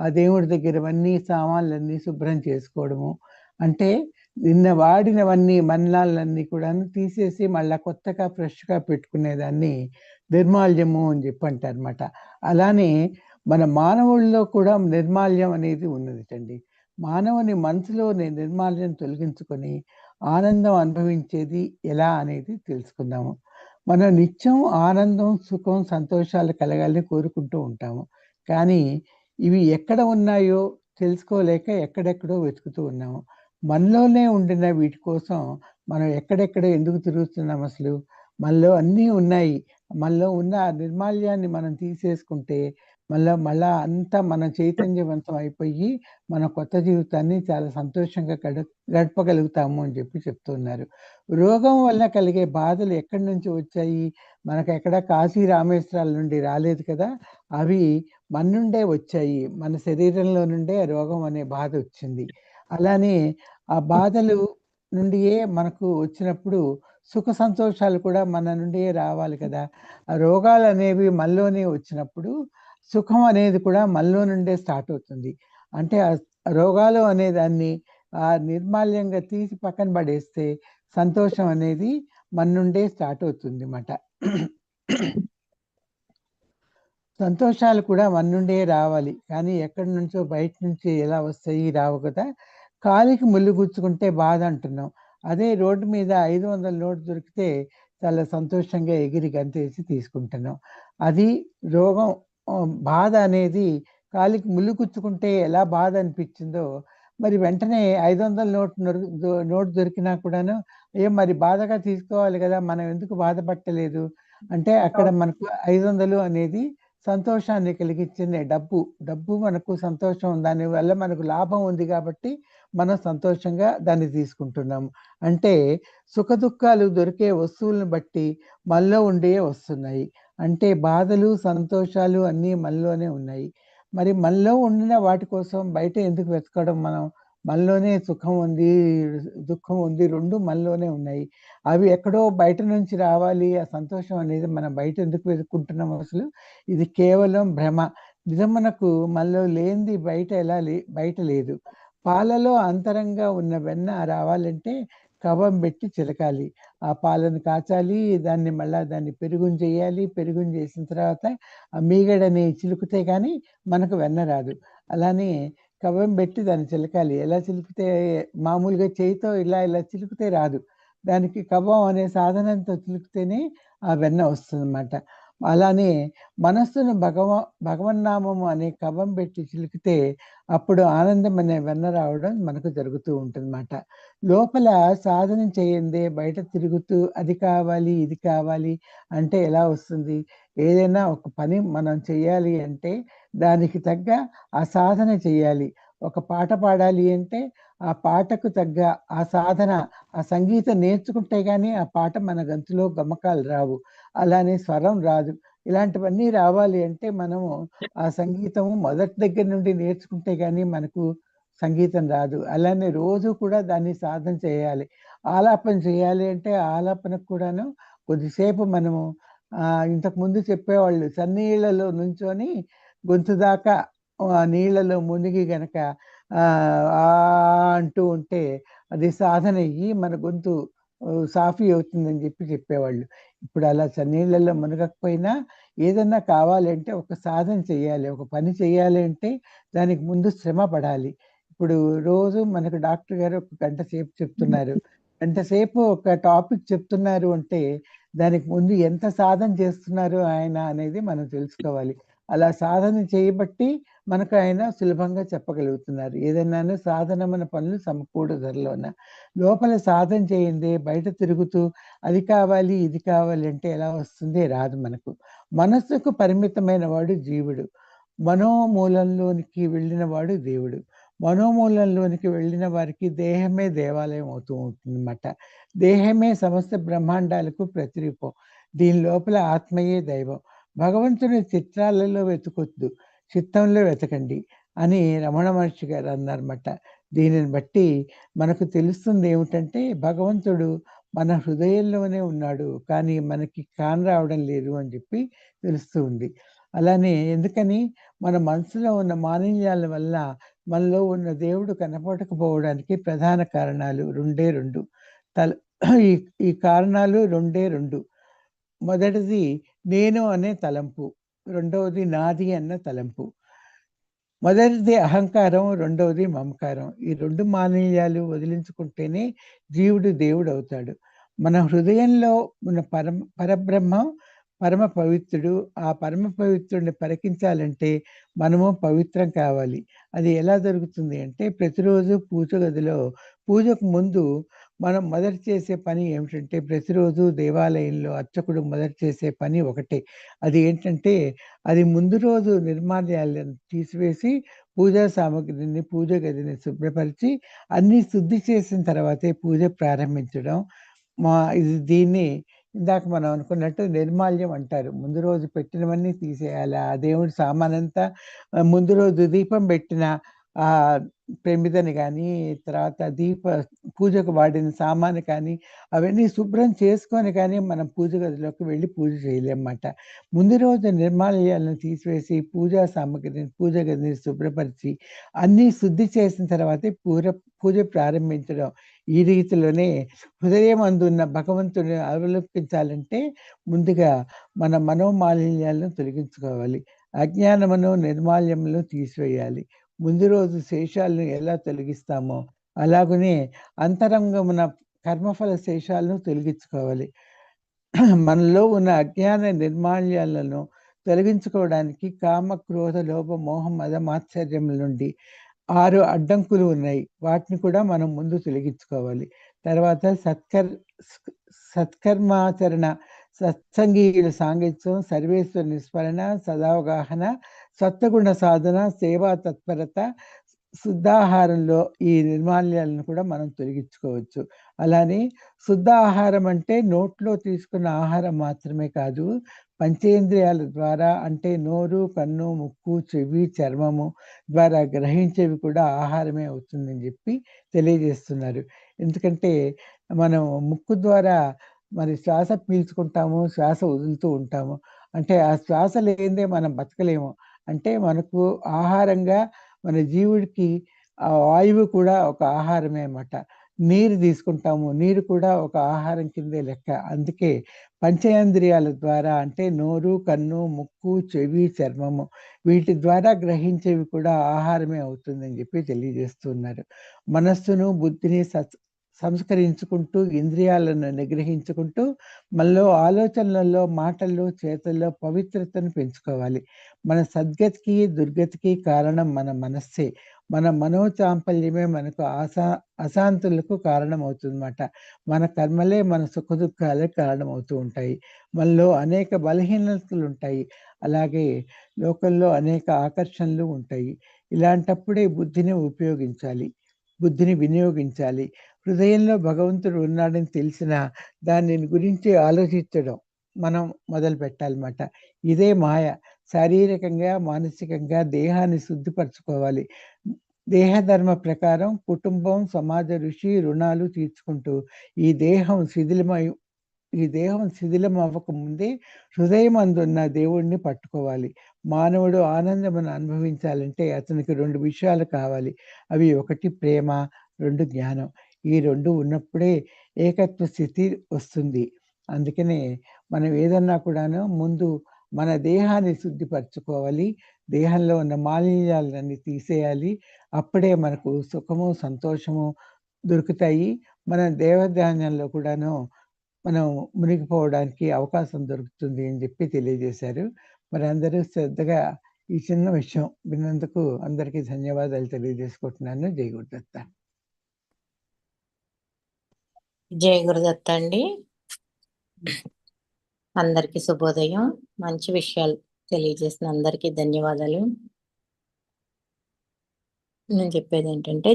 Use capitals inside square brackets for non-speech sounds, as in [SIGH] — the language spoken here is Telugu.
ఆ దేవుడి దగ్గరవన్నీ సామాన్లన్నీ శుభ్రం చేసుకోవడము. అంటే నిన్న వాడినవన్నీ మన్నాలన్నీ కూడా తీసేసి మళ్ళీ కొత్తగా ఫ్రెష్గా పెట్టుకునేదాన్ని నిర్మాల్యము అని చెప్పి అంటారనమాట అలానే మన మానవుల్లో కూడా నిర్మాల్యం అనేది ఉన్నదిటండి. మానవుని మనసులోని నిర్మాల్యం తొలగించుకొని ఆనందం అనుభవించేది ఎలా అనేది తెలుసుకుందాము. మనం నిత్యం ఆనందం సుఖం సంతోషాలు కలగాలని కోరుకుంటూ ఉంటాము. కానీ ఇవి ఎక్కడ ఉన్నాయో తెలుసుకోలేక ఎక్కడెక్కడో వెతుకుతూ ఉన్నాము. మనలోనే ఉండిన వీటి కోసం మనం ఎక్కడెక్కడ ఎందుకు తిరుగుతున్నాం అసలు? మనలో అన్నీ ఉన్నాయి. మనలో ఉన్న నిర్మాల్యాన్ని మనం తీసేసుకుంటే మళ్ళా మళ్ళా అంతా మన చైతన్యవంతం అయిపోయి మన కొత్త జీవితాన్ని చాలా సంతోషంగా గడ గడపగలుగుతాము అని చెప్పి చెప్తున్నారు. రోగం వల్ల కలిగే బాధలు ఎక్కడి నుంచి వచ్చాయి? మనకు ఎక్కడ కాశీ రామేశ్వరాల నుండి రాలేదు కదా? అవి మన నుండే వచ్చాయి. మన శరీరంలో నుండే రోగం అనే బాధ వచ్చింది. అలానే ఆ బాధలు నుండియే మనకు వచ్చినప్పుడు సుఖ సంతోషాలు కూడా మన నుండియే రావాలి కదా? ఆ రోగాలు అనేవి మనలోనే వచ్చినప్పుడు సుఖం అనేది కూడా మనలో నుండే స్టార్ట్ అవుతుంది. అంటే ఆ రోగాలు అనే దాన్ని ఆ నిర్మాల్యంగా తీసి పక్కన పడేస్తే సంతోషం అనేది మన నుండే స్టార్ట్ అవుతుంది అన్నమాట. సంతోషాలు కూడా మన నుండే రావాలి. కానీ ఎక్కడి నుంచో బయట నుంచి ఎలా వస్తాయి రావు కదా. కాలికి ముళ్ళు గుచ్చుకుంటే బాధ అంటున్నాం. అదే రోడ్డు మీద ఐదు వందల నోటు దొరికితే చాలా సంతోషంగా ఎగిరి గంతేసి తీసుకుంటున్నాం. అది రోగం బాధ అనేది కాలికి ముళ్ళు గుచ్చుకుంటే ఎలా బాధ అనిపించిందో మరి వెంటనే ఐదు వందల నోట్ నోటు దొరికినా కూడాను ఏం మరి బాధగా తీసుకోవాలి కదా మనం ఎందుకు బాధపట్టలేదు? అంటే అక్కడ మనకు ఐదు వందలు అనేది సంతోషాన్ని కలిగించింది డబ్బు. డబ్బు మనకు సంతోషం దాని వల్ల మనకు లాభం ఉంది కాబట్టి మనం సంతోషంగా దాన్ని తీసుకుంటున్నాము అంటే సుఖ దుఃఖాలు దొరికే వస్తువులను బట్టి మనలో ఉండే వస్తున్నాయి. అంటే బాధలు సంతోషాలు అన్నీ మనలోనే ఉన్నాయి. మరి మనలో ఉండిన వాటి కోసం బయట ఎందుకు వెతకడం? మనం మనలోనే సుఖం ఉంది దుఃఖం ఉంది రెండు మనలోనే ఉన్నాయి. అవి ఎక్కడో బయట నుంచి రావాలి. ఆ సంతోషం అనేది మనం బయట ఎందుకు వెతుక్కుంటున్నాం అసలు? ఇది కేవలం భ్రమ. నిజం మనకు మనలో లేనిది బయట ఎలా లే బయట లేదు. పాలలో అంతరంగా ఉన్న వెన్న రావాలంటే కవం పెట్టి చిలకాలి. ఆ పాలను కాచాలి దాన్ని మళ్ళా దాన్ని పెరుగుని చేయాలి. పెరుగుని చేసిన తర్వాత ఆ మీగడని చిలుకుతే కానీ మనకు వెన్న రాదు. అలానే కవం పెట్టి దాన్ని చిలకాలి. ఎలా చిలికితే మామూలుగా చేయితో ఇలా ఇలా చిలికితే రాదు. దానికి కవం అనే సాధనంతో చిలికితేనే ఆ వెన్న వస్తుందన్నమాట. అలానే మనస్సును భగవ భగవన్నామము అనే కవం పెట్టి చిలికితే అప్పుడు ఆనందం అనే వెన్న రావడం మనకు జరుగుతూ ఉంటుందన్నమాట. లోపల సాధన చేయందే బయట తిరుగుతూ అది కావాలి ఇది కావాలి అంటే ఎలా వస్తుంది? ఏదైనా ఒక పని మనం చేయాలి అంటే దానికి తగ్గ ఆ సాధన చేయాలి. ఒక పాట పాడాలి అంటే ఆ పాటకు తగ్గ ఆ సాధన ఆ సంగీతం నేర్చుకుంటే కానీ ఆ పాట మన గంతులో గమకాలు రావు. అలానే స్వరం రాదు. ఇలాంటివన్నీ రావాలి అంటే మనము ఆ సంగీతము మొదటి దగ్గర నుండి నేర్చుకుంటే కానీ మనకు సంగీతం రాదు. అలానే రోజు కూడా దాన్ని సాధన చేయాలి. ఆలాపన చేయాలి అంటే ఆలాపనకు కూడాను కొద్దిసేపు మనము ఇంతకు ముందు చెప్పేవాళ్ళు సన్నీళ్ళలో నుంచొని గొంతు దాకా నీళ్ళలో మునిగి గనక అంటూ ఉంటే అది సాధన అయ్యి మన గొంతు సాఫీ అవుతుందని చెప్పి చెప్పేవాళ్ళు. ఇప్పుడు అలా చన్నీళ్ళల్లో మునగకపోయినా ఏదన్నా కావాలంటే ఒక సాధన చేయాలి ఒక పని చేయాలి అంటే దానికి ముందు శ్రమ పడాలి. ఇప్పుడు రోజు మనకు డాక్టర్ గారు ఒక గంట సేపు చెప్తున్నారు. [LAUGHS] గంట సేపు ఒక టాపిక్ చెప్తున్నారు అంటే దానికి ముందు ఎంత సాధన చేస్తున్నారు ఆయన అనేది మనం తెలుసుకోవాలి. అలా సాధన చేయబట్టి మనకు ఆయన సులభంగా చెప్పగలుగుతున్నారు. ఏదైనా సాధనమైన పనులు సమకూడ ధరలోన. లోపల సాధన చేయండి బయట తిరుగుతూ అది కావాలి ఇది కావాలి అంటే ఎలా వస్తుంది రాదు మనకు. మనస్సుకు పరిమితమైన వాడు జీవుడు. మనోమూలంలోనికి వెళ్ళిన వాడు దేవుడు. మనోమూలంలోనికి వెళ్ళిన వారికి దేహమే దేవాలయం అవుతూ ఉంటుందన్నమాట. దేహమే సమస్త బ్రహ్మాండాలకు ప్రతిరూపం. దీని లోపల ఆత్మయే దైవం. భగవంతుని చిత్రాలలో వెతుకొద్దు చిత్తంలో వెతకండి అని రమణ మహర్షి గారు అన్నారన్నమాట. దీనిని బట్టి మనకు తెలుస్తుంది ఏమిటంటే భగవంతుడు మన హృదయంలోనే ఉన్నాడు కానీ మనకి కాన్ రావడం లేదు అని చెప్పి తెలుస్తూ ఉంది. అలానే ఎందుకని మన మనసులో ఉన్న మాలిన్యాల వల్ల మనలో ఉన్న దేవుడు కనపడకపోవడానికి ప్రధాన కారణాలు రెండే రెండు. తల ఈ ఈ కారణాలు రెండే రెండు. మొదటిది నేను అనే తలంపు రెండవది నాది అన్న తలంపు. మొదటిది అహంకారం రెండవది మమకారం. ఈ రెండు మాలిన్యాలు వదిలించుకుంటేనే జీవుడు దేవుడు అవుతాడు మన హృదయంలో ఉన్న పరమ పరబ్రహ్మం పరమ పవిత్రుడు. ఆ పరమ పవిత్రుడిని పరికించాలంటే మనము పవిత్రం కావాలి. అది ఎలా జరుగుతుంది అంటే ప్రతిరోజు పూజ గదిలో పూజకు ముందు మనం మొదట చేసే పని ఏమిటంటే ప్రతిరోజు దేవాలయంలో అర్చకుడు మొదట చేసే పని ఒకటే. అది ఏంటంటే అది ముందు రోజు నిర్మాల్యాలను తీసివేసి పూజా సామగ్రిని పూజ గదిని శుభ్రపరిచి అన్నీ శుద్ధి చేసిన తర్వాతే పూజ ప్రారంభించడం. మా ఇది దీన్ని ఇందాక మనం అనుకున్నట్టు నిర్మాల్యం అంటారు. ముందు రోజు పెట్టినవన్నీ తీసేయాలి? ఆ దేవుడి సామానంతా ముందు రోజు దీపం పెట్టిన ఆ ప్రమిదని కానీ తర్వాత దీప పూజకు వాడిన సామాను కానీ అవన్నీ శుభ్రం చేసుకొని కానీ మనం పూజ గదిలోకి వెళ్ళి పూజ చేయలేమన్నమాట. ముందు రోజు నిర్మాలయాలను తీసివేసి పూజా సామగ్రిని పూజ గదిని శుభ్రపరిచి అన్నీ శుద్ధి చేసిన తర్వాతే పూజ పూజ ప్రారంభించడం. ఈ రీతిలోనే హృదయం అందున్న భగవంతుని అవలంబించాలంటే ముందుగా మన మనోమాలిన్యాలను తొలగించుకోవాలి. అజ్ఞానమును నిర్మాల్యములను తీసివేయాలి. ముందు రోజు శేషాలను ఎలా తొలగిస్తామో అలాగనే అంతరంగమున కర్మఫల శేషాలను తొలగించుకోవాలి. మనలో ఉన్న అజ్ఞాన నిర్మాల్యాలను తొలగించుకోవడానికి కామ క్రోధ లోభ మోహం మదమాశ్చర్యముల నుండి ఆరు అడ్డంకులు ఉన్నాయి. వాటిని కూడా మనం ముందు తొలగించుకోవాలి. తర్వాత సత్కర్ సత్కర్మాచరణ సత్సంగీయుల సాంగత్యం సర్వేశ్వర నిస్మరణ సదావగాహన సత్వగుణ సాధన సేవా తత్పరత శుద్ధాహారంలో ఈ నిర్మాల్యాలను కూడా మనం తొలగించుకోవచ్చు. అలానే శుద్ధ ఆహారం అంటే నోట్లో తీసుకున్న ఆహారం మాత్రమే కాదు పంచేంద్రియాల ద్వారా అంటే నోరు కన్ను ముక్కు చెవి చర్మము ద్వారా గ్రహించేవి కూడా ఆహారమే అవుతుందని చెప్పి తెలియజేస్తున్నారు. ఎందుకంటే మనం ముక్కు ద్వారా మరి శ్వాస పీల్చుకుంటాము శ్వాస వదులుతూ ఉంటాము. అంటే ఆ శ్వాస లేనిదే మనం బతకలేము. అంటే మనకు ఆహారంగా మన జీవుడికి ఆ వాయువు కూడా ఒక ఆహారమే అన్నమాట. నీరు తీసుకుంటాము. నీరు కూడా ఒక ఆహారం కిందే లెక్క. అందుకే పంచేంద్రియాల ద్వారా అంటే నోరు కన్ను ముక్కు చెవి చర్మము వీటి ద్వారా గ్రహించేవి కూడా ఆహారమే అవుతుందని చెప్పి తెలియజేస్తున్నారు. మనస్సును బుద్ధిని సత్ సంస్కరించుకుంటూ ఇంద్రియాలను నిగ్రహించుకుంటూ మనలో ఆలోచనలలో మాటల్లో చేతల్లో పవిత్రతను పెంచుకోవాలి. మన సద్గతికి దుర్గతికి కారణం మన మనస్సే. మన మనోచాంపల్యమే మనకు ఆశా అశాంతులకు కారణమవుతుందన్నమాట. మన కర్మలే మన సుఖ దుఃఖాలే కారణమవుతూ ఉంటాయి. మనలో అనేక బలహీనతలు ఉంటాయి. అలాగే లోకంలో అనేక ఆకర్షణలు ఉంటాయి. ఇలాంటప్పుడే బుద్ధిని ఉపయోగించాలి. బుద్ధిని వినియోగించాలి. హృదయంలో భగవంతుడు ఉన్నాడని తెలిసిన దాని గురించి ఆలోచించడం మనం మొదలు పెట్టాలన్నమాట. ఇదే మాయ. శారీరకంగా మానసికంగా దేహాన్ని శుద్ధిపరచుకోవాలి. దేహధర్మ ప్రకారం కుటుంబం సమాజ ఋషి రుణాలు తీర్చుకుంటూ ఈ దేహం శిథిలమై ఈ దేహం శిథిలం అవ్వకముందే హృదయం అందున్న దేవుణ్ణి పట్టుకోవాలి. మానవుడు ఆనందమును అనుభవించాలంటే అతనికి రెండు విషయాలు కావాలి. అవి ఒకటి ప్రేమ రెండు జ్ఞానం. ఈ రెండు ఉన్నప్పుడే ఏకత్వ స్థితి వస్తుంది. అందుకనే మనం ఏదన్నా కూడాను ముందు మన దేహాన్ని శుద్ధిపరచుకోవాలి. దేహంలో ఉన్న మాలిన్యాలన్నీ తీసేయాలి. అప్పుడే మనకు సుఖము సంతోషము దొరుకుతాయి. మన దేవధాన్యంలో కూడాను మనం మునిగిపోవడానికి అవకాశం దొరుకుతుంది అని చెప్పి తెలియజేశారు. మరి అందరూ శ్రద్ధగా ఈ చిన్న విషయం విన్నందుకు అందరికీ ధన్యవాదాలు తెలియజేసుకుంటున్నాను. జై గురుదత్త. జయ గురుదత్త అండి. అందరికీ శుభోదయం. మంచి విషయాలు తెలియజేసిన అందరికీ ధన్యవాదాలు. నేను చెప్పేది ఏంటంటే